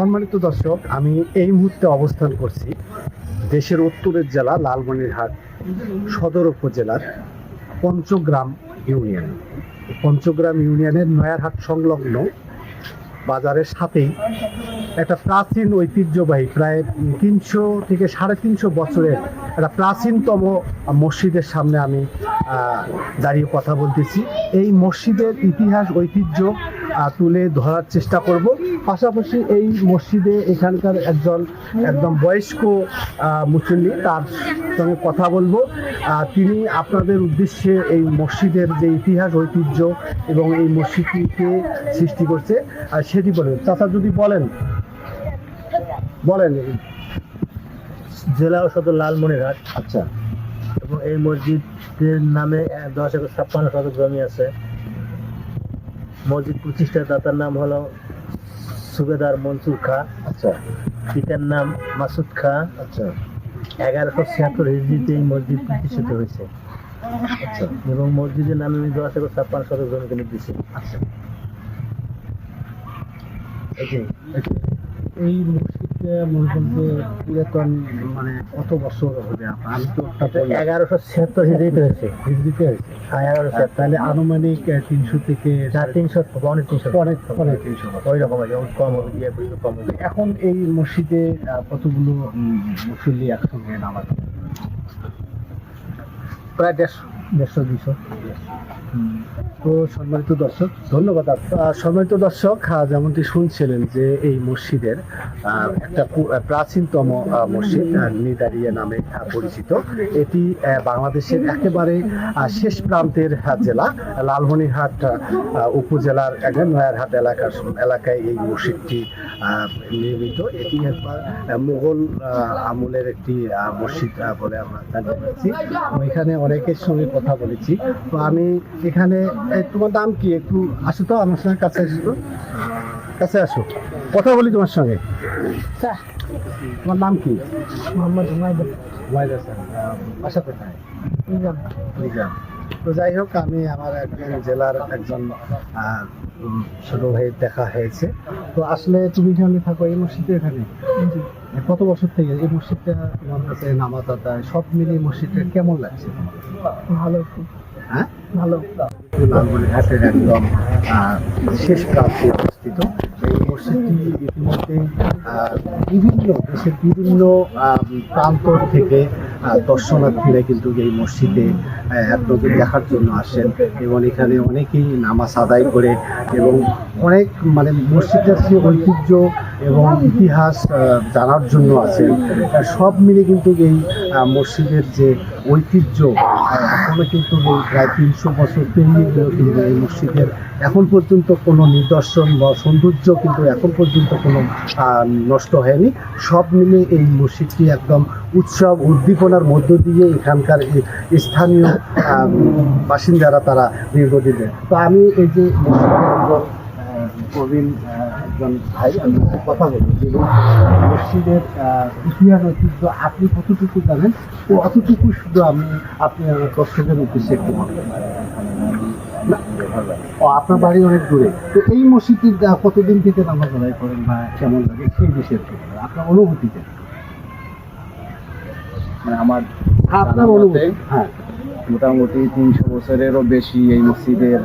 সম্মানিত দর্শক, আমি এই মুহূর্তে অবস্থান করছি দেশের উত্তরের জেলা লালমনিরহাট সদর উপজেলার পঞ্চগ্রাম ইউনিয়ন। পঞ্চগ্রাম ইউনিয়নের নয়ারহাট সংলগ্ন বাজারের সাথেই একটা প্রাচীন ঐতিহ্যবাহী প্রায় তিনশো থেকে সাড়ে তিনশো বছরের একটা প্রাচীনতম মসজিদের সামনে আমি দাঁড়িয়ে কথা বলতেছি। এই মসজিদের ইতিহাস, ঐতিহ্য তুলে ধরার চেষ্টা করব। পাশাপাশি এই মসজিদে এখানকার একজন একদম বয়স্ক মুসল্লি তার সঙ্গে কথা বলব। তিনি আপনাদের উদ্দেশ্যে এই মসজিদের যে ইতিহাস ঐতিহ্য এবং এই মসজিদটিকে সৃষ্টি করছে আর সেটি বলেন। চাচা যদি বলেন। বলেন। জেলা সদর লালমনিরহাট। আচ্ছা। এবং এই মসজিদের নামে দশ একর ছাপ্পান্ন শতক জমি আছে। মসজিদ প্রতিষ্ঠা দাতার নাম হলো সুবেদার মনসুর খা। আচ্ছা। পিতার নাম মাসুদ খা। আচ্ছা। এগারোশো ছিয়াত্তর হিজড়িতে এই মসজিদ প্রতিষ্ঠিত হয়েছে। আচ্ছা। এবং মসজিদের নামে আমি দশ একর ছাপ্পান্ন শতক জমিকে নির্দেশে। আচ্ছা। এই যে মনে পুরাতন মানে কত বছর হবে? আমি তো এগারোশো ছিয়াত্তর হিজড়িতে হয়েছে। হিজড়িতে হয়েছে। হ্যাঁ এগারোশো তাহলে আনুমানিক তিনশো থেকে চার তিনশো পনেরো তিনশো। অনেক অনেক তিনশো। ওই রকম আছে কম হবে ইয়ে কম হবে। এখন এই মসজিদে কতগুলো মুসল্লি একসঙ্গে নামাজ প্রায় দেড়শো। দেড়শো দুশো তো সম্মানিত দর্শক ধন্যবাদ সম্মানিত দর্শক যেমনটি শুনছিলেন যে এই মসজিদের একটা প্রাচীনতম মসজিদ নিদারিয়া নামে পরিচিত। এটি বাংলাদেশের একেবারে শেষ প্রান্তের জেলা লালমনিরহাট আহ, উপজেলার নয়ারহাট এলাকার এলাকায় এই মসজিদটি নির্মিত। এটি একবার মুঘল আমলের একটি মসজিদ বলে আমরা জানতে পারছি। এখানে অনেকের সঙ্গে কথা বলেছি। তো আমি এখানে তোমার নাম কি? একটু আসো তো আমার সঙ্গে কাছে আসো তো। কাছে আসো। কথা বলি তোমার সঙ্গে। তোমার নাম কি? মোহাম্মদ আশা কোথায়? নিজাম। তো যাই হোক আমি আমার একজন জেলার একজন ছোট ভাই দেখা হয়েছে। তো আসলে তুমি এখানে থাকো এই মসজিদে এখানে? কত বছর থেকে এই মসজিদটা তোমার কাছে নামাজ আদায়? সব মিলিয়ে মসজিদটা কেমন লাগছে? ভালো। হ্যাঁ? ভালো। লালমনিরহাটের একদম শেষ প্রান্তে অবস্থিত। এই মসজিদটি ইতিমধ্যে বিভিন্ন দেশের বিভিন্ন আহ, প্রান্তর থেকে দর্শনার্থীরা কিন্তু এই মসজিদে আপনাদের দেখার জন্য আসেন এবং এখানে অনেকেই নামাজ আদায় করে এবং অনেক মানে মসজিদের যে ঐতিহ্য এবং ইতিহাস জানার জন্য আছেন সব মিলে কিন্তু এই মসজিদের যে ঐতিহ্য আহ, এখনও কিন্তু প্রায় তিনশো বছর পেরিয়ে কিন্তু এই মসজিদের। এখন পর্যন্ত কোনো নিদর্শন বা সৌন্দর্য কিন্তু এখন পর্যন্ত কোনো নষ্ট হয়নি। সব মিলে এই মসজিদটি একদম উৎসব উদ্দীপনার মধ্য দিয়ে এখানকার স্থানীয় বাসিন্দারা তারা দীর্ঘদিনের তো আমি এই যে প্রবীণ একজন ভাই আমি কথা বলি। যে মসজিদের ইতিহাস ঐতিহ্য আপনি কতটুকু জানেন ও অতটুকু শুধু আমি আপনি আমার দর্শকের উদ্দেশ্যে একটু ও আপনার বাড়ি অনেক দূরে। তো এই মসজিদে আহ, কতদিন থেকে নামাজ আদায় করেন বা কেমন লাগে সেই বিষয়ে। আপনার অনুভূতিটা মানে আমার হ্যাঁ আপনার অনুভূতি হ্যাঁ। মোটামুটি তিনশো বছরেরও বেশি এই মসজিদের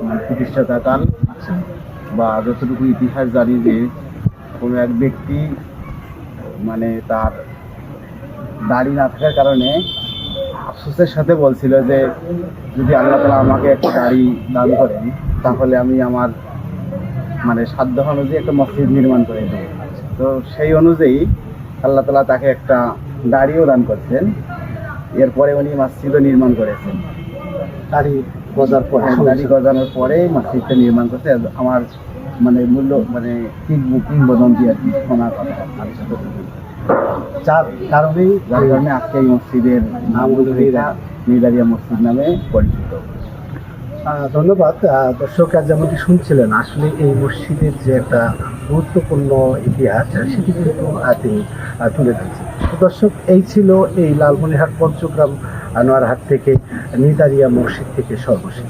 মানে প্রতিষ্ঠাতাকাল বা যতটুকু ইতিহাস জানি যে কোনো এক ব্যক্তি মানে তার দাড়ি না থাকার কারণে আফসোসের সাথে বলছিল যে যদি আল্লাহ তালা আমাকে একটা দাড়ি দান করেন, তাহলে আমি আমার মানে সাধ্য অনুযায়ী একটা মসজিদ নির্মাণ করে দেবো। তো সেই অনুযায়ী আল্লাহ তালা তাকে একটা দাড়িও দান করছেন। এরপরে উনি মসজিদও নির্মাণ করেছেন। গাড়ি গজার পর দাড়ি গজানোর পরে মসজিদটা নির্মাণ করছে আমার মানে মূল্য মানে কিংবদন্তি আর কি শোনা কথা। যার কারণেই যার কারণে আজকে এই মসজিদের নাম নিদা- মসজিদ নামে পরিচিত। ধন্যবাদ। দর্শক আজ যেমনটি শুনছিলেন আসলে এই মসজিদের যে একটা গুরুত্বপূর্ণ ইতিহাস সেটি কিন্তু তিনি তুলে ধরেছেন। দর্শক এই ছিল এই লালমনিরহাট পঞ্চগ্রাম আনোয়ারহাট থেকে নিতারিয়া মসজিদ থেকে সর্বশেষ।